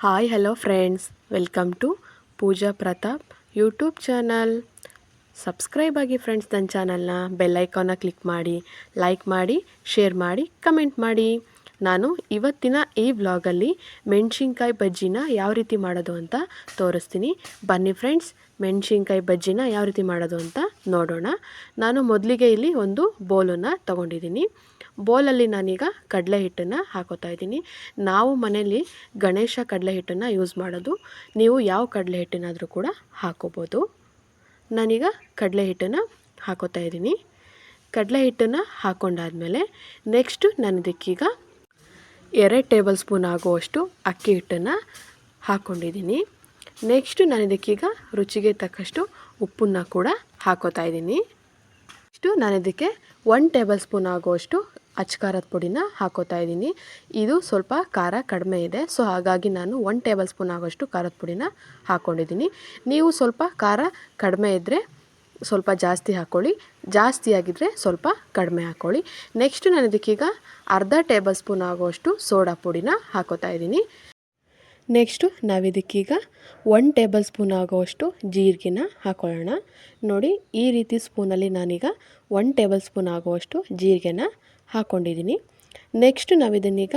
Hi hello friends welcome to Pooja Pratap YouTube channel subscribe ಆಗಿ friends ನನ್ನ ಚಾನಲ್ನ ಬೆಲ್ಲೈಕಾನ್ನ ಕ್ಲಿಕ್ ಮಾಡಿ ಲೈಕ್ ಮಾಡಿ ಶೇರ್ ಮಾಡಿ ಕಮೆಂಟ್ ಮಾಡಿ. ನಾನು ಇವತ್ತಿನ ಈ ವ್ಲಾಗಲ್ಲಿ ಮೆಣಸಿನ್ಕಾಯಿ ಬಜ್ಜಿನ ಯಾವ ರೀತಿ ಮಾಡೋದು ಅಂತ ತೋರಿಸ್ತೀನಿ. ಬನ್ನಿ ಫ್ರೆಂಡ್ಸ್ ಮೆಣಸಿನ್ಕಾಯಿ ಬಜ್ಜಿನ ಯಾವ ರೀತಿ ಮಾಡೋದು ಅಂತ ನೋಡೋಣ. ನಾನು ಮೊದಲಿಗೆ ಇಲ್ಲಿ ಒಂದು ಬೋಲನ್ನು ತಗೊಂಡಿದ್ದೀನಿ. ಬೋಲಲ್ಲಿ ನಾನೀಗ ಕಡಲೆ ಹಿಟ್ಟನ್ನು ಹಾಕೋತಾ ಇದ್ದೀನಿ. ನಾವು ಮನೆಯಲ್ಲಿ ಗಣೇಶ ಕಡಲೆ ಹಿಟ್ಟನ್ನು ಯೂಸ್ ಮಾಡೋದು. ನೀವು ಯಾವ ಕಡಲೆ ಹಿಟ್ಟನ್ನಾದರೂ ಕೂಡ ಹಾಕೋಬೋದು. ನಾನೀಗ ಕಡಲೆ ಹಿಟ್ಟನ್ನು ಹಾಕೋತಾ ಇದ್ದೀನಿ. ಕಡಲೆ ಹಿಟ್ಟನ್ನು ಹಾಕ್ಕೊಂಡಾದ್ಮೇಲೆ ನೆಕ್ಸ್ಟು ನಾನು ಇದಕ್ಕೀಗ ಎರಡು ಟೇಬಲ್ ಸ್ಪೂನ್ ಆಗುವಷ್ಟು ಅಕ್ಕಿ ಹಿಟ್ಟನ್ನು ಹಾಕ್ಕೊಂಡಿದ್ದೀನಿ. ನೆಕ್ಸ್ಟು ನಾನು ಇದಕ್ಕೀಗ ರುಚಿಗೆ ತಕ್ಕಷ್ಟು ಉಪ್ಪನ್ನು ಕೂಡ ಹಾಕೋತಾ ಇದ್ದೀನಿ. ನೆಕ್ಸ್ಟು ನಾನು ಇದಕ್ಕೆ ಒನ್ ಟೇಬಲ್ ಸ್ಪೂನ್ ಆಗುವಷ್ಟು ಅಚ್ಕಾರದ ಪುಡಿನ ಹಾಕೋತಾ ಇದ್ದೀನಿ. ಇದು ಸ್ವಲ್ಪ ಖಾರ ಕಡಿಮೆ ಇದೆ ಸೊ ಹಾಗಾಗಿ ನಾನು ಒನ್ ಟೇಬಲ್ ಸ್ಪೂನ್ ಆಗೋಷ್ಟು ಖಾರದ ಪುಡಿನ ಹಾಕ್ಕೊಂಡಿದ್ದೀನಿ ನೀವು ಸ್ವಲ್ಪ ಖಾರ ಕಡಿಮೆ ಇದ್ದರೆ ಸ್ವಲ್ಪ ಜಾಸ್ತಿ ಹಾಕ್ಕೊಳ್ಳಿ ಜಾಸ್ತಿ ಆಗಿದ್ದರೆ ಸ್ವಲ್ಪ ಕಡಿಮೆ ಹಾಕ್ಕೊಳ್ಳಿ ನೆಕ್ಸ್ಟ್ ನಾನು ಇದಕ್ಕೀಗ ಅರ್ಧ ಟೇಬಲ್ ಸ್ಪೂನ್ ಆಗುವಷ್ಟು ಸೋಡಾ ಪುಡಿನ ಹಾಕೋತಾ ಇದ್ದೀನಿ. ನೆಕ್ಸ್ಟು ನಾವಿದಕ್ಕೀಗ ಒನ್ ಟೇಬಲ್ ಸ್ಪೂನ್ ಆಗುವಷ್ಟು ಜೀರಿಗೆನ ಹಾಕೊಳ್ಳೋಣ. ನೋಡಿ, ಈ ರೀತಿ ಸ್ಪೂನಲ್ಲಿ ನಾನೀಗ ಒನ್ ಟೇಬಲ್ ಸ್ಪೂನ್ ಆಗುವಷ್ಟು ಜೀರಿಗೆನ ಹಾಕ್ಕೊಂಡಿದ್ದೀನಿ ನೆಕ್ಸ್ಟ್ ನಾವಿದನ್ನೀಗ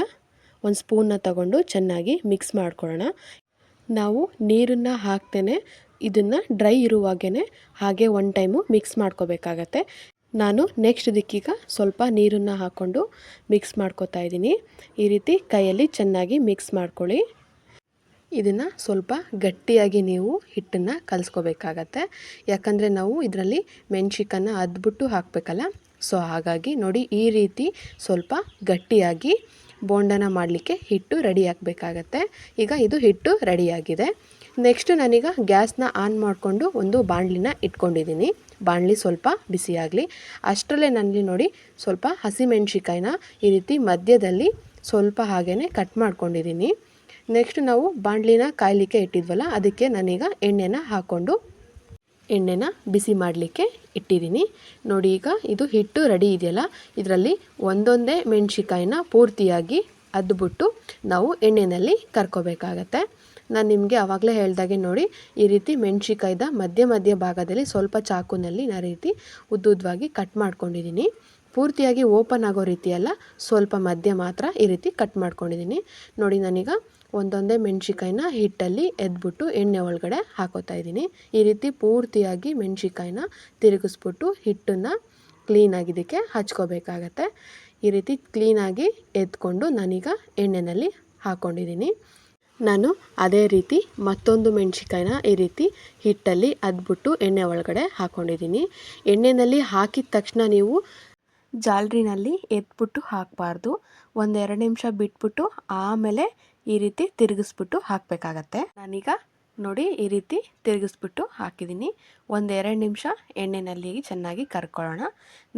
ಒಂದು ಸ್ಪೂನ್ನ ತಗೊಂಡು ಚೆನ್ನಾಗಿ ಮಿಕ್ಸ್ ಮಾಡ್ಕೊಳ್ಳೋಣ. ನಾವು ನೀರನ್ನು ಹಾಕ್ತೇನೆ. ಇದನ್ನು ಡ್ರೈ ಇರುವಾಗೇ ಹಾಗೆ ಒನ್ ಟೈಮು ಮಿಕ್ಸ್ ಮಾಡ್ಕೋಬೇಕಾಗತ್ತೆ. ನಾನು ನೆಕ್ಸ್ಟ್ ದಿಕ್ಕೀಗ ಸ್ವಲ್ಪ ನೀರನ್ನು ಹಾಕ್ಕೊಂಡು ಮಿಕ್ಸ್ ಮಾಡ್ಕೋತಾ ಇದ್ದೀನಿ. ಈ ರೀತಿ ಕೈಯಲ್ಲಿ ಚೆನ್ನಾಗಿ ಮಿಕ್ಸ್ ಮಾಡ್ಕೊಳ್ಳಿ. ಇದನ್ನು ಸ್ವಲ್ಪ ಗಟ್ಟಿಯಾಗಿ ನೀವು ಹಿಟ್ಟನ್ನು ಕಲಿಸ್ಕೋಬೇಕಾಗತ್ತೆ. ಯಾಕಂದರೆ ನಾವು ಇದರಲ್ಲಿ ಮೆಣ್ಸಿಕನ್ನು ಅದ್ಬಿಟ್ಟು ಹಾಕಬೇಕಲ್ಲ? ಸೊ ಹಾಗಾಗಿ ನೋಡಿ ಈ ರೀತಿ ಸ್ವಲ್ಪ ಗಟ್ಟಿಯಾಗಿ ಬೋಂಡನ ಮಾಡಲಿಕ್ಕೆ ಹಿಟ್ಟು ರೆಡಿ ಆಗಬೇಕಾಗತ್ತೆ. ಈಗ ಇದು ಹಿಟ್ಟು ರೆಡಿಯಾಗಿದೆ ನೆಕ್ಸ್ಟ್ ನಾನೀಗ ಗ್ಯಾಸ್ನ ಆನ್ ಮಾಡಿಕೊಂಡು ಒಂದು ಬಾಣಲಿನ ಇಟ್ಕೊಂಡಿದ್ದೀನಿ. ಬಾಣಲಿ ಸ್ವಲ್ಪ ಬಿಸಿಯಾಗಲಿ ಅಷ್ಟರಲ್ಲೇ ನನಗೆ ನೋಡಿ ಸ್ವಲ್ಪ ಹಸಿಮೆಣ್ಸಿಕಾಯಿನ ಈ ರೀತಿ ಮಧ್ಯದಲ್ಲಿ ಸ್ವಲ್ಪ ಹಾಗೇ ಕಟ್ ಮಾಡ್ಕೊಂಡಿದ್ದೀನಿ. ನೆಕ್ಸ್ಟ್ ನಾವು ಬಾಣಲಿನ ಕಾಯಲಿಕ್ಕೆ ಇಟ್ಟಿದ್ವಲ್ಲ, ಅದಕ್ಕೆ ನಾನೀಗ ಎಣ್ಣೆನ ಹಾಕ್ಕೊಂಡು ಎಣ್ಣೆನ ಬಿಸಿ ಮಾಡಲಿಕ್ಕೆ ಇಟ್ಟಿದ್ದೀನಿ. ನೋಡಿ ಈಗ ಇದು ಹಿಟ್ಟು ರೆಡಿ ಇದೆಯಲ್ಲ, ಇದರಲ್ಲಿ ಒಂದೊಂದೇ ಮೆಣಸಿಕಾಯಿನ ಪೂರ್ತಿಯಾಗಿ ಅದ್ಬಿಟ್ಟು ನಾವು ಎಣ್ಣೆಯಲ್ಲಿ ಕರ್ಕೋಬೇಕಾಗತ್ತೆ. ನಾನು ನಿಮಗೆ ಆವಾಗಲೇ ಹೇಳ್ದಾಗೆ ನೋಡಿ, ಈ ರೀತಿ ಮೆಣಸಿಕಾಯ್ದ ಮಧ್ಯ ಮಧ್ಯ ಭಾಗದಲ್ಲಿ ಸ್ವಲ್ಪ ಚಾಕುನಲ್ಲಿ ನಾನು ರೀತಿ ಉದ್ದುದ್ದವಾಗಿ ಕಟ್ ಮಾಡ್ಕೊಂಡಿದ್ದೀನಿ ಪೂರ್ತಿಯಾಗಿ ಓಪನ್ ಆಗೋ ರೀತಿಯಲ್ಲ, ಸ್ವಲ್ಪ ಮಧ್ಯ ಮಾತ್ರ ಈ ರೀತಿ ಕಟ್ ಮಾಡ್ಕೊಂಡಿದ್ದೀನಿ ನೋಡಿ, ನಾನೀಗ ಒಂದೊಂದೇ ಮೆಣ್ಸಿಕಾಯಿನ ಹಿಟ್ಟಲ್ಲಿ ಎದ್ಬಿಟ್ಟು ಎಣ್ಣೆ ಒಳಗಡೆ ಹಾಕೋತಾ ಇದ್ದೀನಿ ಈ ರೀತಿ ಪೂರ್ತಿಯಾಗಿ ಮೆಣ್ಸಿಕಾಯಿನ ತಿರುಗಿಸ್ಬಿಟ್ಟು ಹಿಟ್ಟನ್ನು ಕ್ಲೀನಾಗಿದ್ದಕ್ಕೆ ಹಚ್ಕೋಬೇಕಾಗತ್ತೆ. ಈ ರೀತಿ ಕ್ಲೀನಾಗಿ ಎದ್ಕೊಂಡು ನಾನೀಗ ಎಣ್ಣೆಯಲ್ಲಿ ಹಾಕ್ಕೊಂಡಿದ್ದೀನಿ ನಾನು ಅದೇ ರೀತಿ ಮತ್ತೊಂದು ಮೆಣಸಿಕಾಯಿನ ಈ ರೀತಿ ಹಿಟ್ಟಲ್ಲಿ ಅದ್ಬಿಟ್ಟು ಎಣ್ಣೆ ಒಳಗಡೆ ಹಾಕ್ಕೊಂಡಿದ್ದೀನಿ ಎಣ್ಣೆಯಲ್ಲಿ ಹಾಕಿದ ತಕ್ಷಣ ನೀವು ಜಾಲ್ರಿನಲ್ಲಿ ಎದ್ಬಿಟ್ಟು ಹಾಕಬಾರ್ದು. ಒಂದೆರಡು ನಿಮಿಷ ಬಿಟ್ಬಿಟ್ಟು ಆಮೇಲೆ ಈ ರೀತಿ ತಿರುಗಿಸ್ಬಿಟ್ಟು ಹಾಕಬೇಕಾಗತ್ತೆ. ನಾನೀಗ ನೋಡಿ ಈ ರೀತಿ ತಿರುಗಿಸ್ಬಿಟ್ಟು ಹಾಕಿದ್ದೀನಿ. ಒಂದೆರಡು ನಿಮಿಷ ಎಣ್ಣೆನಲ್ಲಿ ಚೆನ್ನಾಗಿ ಕರ್ಕೊಳ್ಳೋಣ.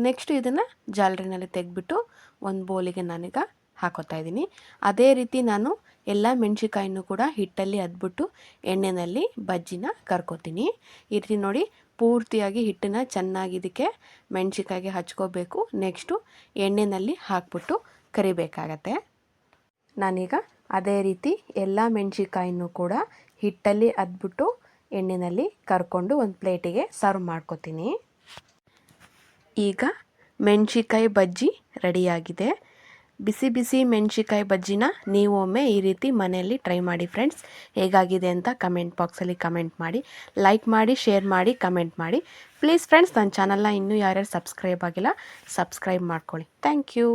ನೆಕ್ಸ್ಟ್ ಇದನ್ನು ಜಾಲರಿನಲ್ಲಿ ತೆಗೆದ್ಬಿಟ್ಟು ಒಂದು ಬೋಲಿಗೆ ನಾನೀಗ ಹಾಕೋತಾ ಇದ್ದೀನಿ. ಅದೇ ರೀತಿ ನಾನು ಎಲ್ಲ ಮೆಣಸಿಕಾಯಿನೂ ಕೂಡ ಹಿಟ್ಟಲ್ಲಿ ಅದ್ಬಿಟ್ಟು ಎಣ್ಣೆಯಲ್ಲಿ ಬಜ್ಜಿನ ಕರ್ಕೋತೀನಿ. ಈ ರೀತಿ ನೋಡಿ ಪೂರ್ತಿಯಾಗಿ ಹಿಟ್ಟನ್ನು ಚೆನ್ನಾಗಿ ಇದಕ್ಕೆ ಮೆಣಸಿಕಾಯಿಗೆ ಹಚ್ಕೋಬೇಕು. ನೆಕ್ಸ್ಟು ಎಣ್ಣೆಯಲ್ಲಿ ಹಾಕ್ಬಿಟ್ಟು ಕರಿಬೇಕಾಗತ್ತೆ. ನಾನೀಗ ಅದೇ ರೀತಿ ಎಲ್ಲ ಮೆಣಸಿಕಾಯಿನೂ ಕೂಡ ಹಿಟ್ಟಲ್ಲಿ ಅದ್ಬಿಟ್ಟು ಎಣ್ಣೆಯಲ್ಲಿ ಕರ್ಕೊಂಡು ಒಂದು ಪ್ಲೇಟಿಗೆ ಸರ್ವ್ ಮಾಡ್ಕೊತೀನಿ. ಈಗ ಮೆಣಸಿಕಾಯಿ ಬಜ್ಜಿ ರೆಡಿಯಾಗಿದೆ. ಬಿಸಿ ಬಿಸಿ ಮೆಣಸಿಕಾಯಿ ಬಜ್ಜಿನ ನೀವು ಒಮ್ಮೆ ಈ ರೀತಿ ಮನೆಯಲ್ಲಿ ಟ್ರೈ ಮಾಡಿ ಫ್ರೆಂಡ್ಸ್. ಹೇಗಾಗಿದೆ ಅಂತ ಕಮೆಂಟ್ ಬಾಕ್ಸಲ್ಲಿ ಕಮೆಂಟ್ ಮಾಡಿ, ಲೈಕ್ ಮಾಡಿ, ಶೇರ್ ಮಾಡಿ, ಕಮೆಂಟ್ ಮಾಡಿ. ಪ್ಲೀಸ್ ಫ್ರೆಂಡ್ಸ್, ನನ್ನ ಚಾನಲ್ನ ಇನ್ನೂ ಯಾರ್ಯಾರು ಸಬ್ಸ್ಕ್ರೈಬ್ ಆಗಿಲ್ಲ, ಸಬ್ಸ್ಕ್ರೈಬ್ ಮಾಡ್ಕೊಳ್ಳಿ. Thank you.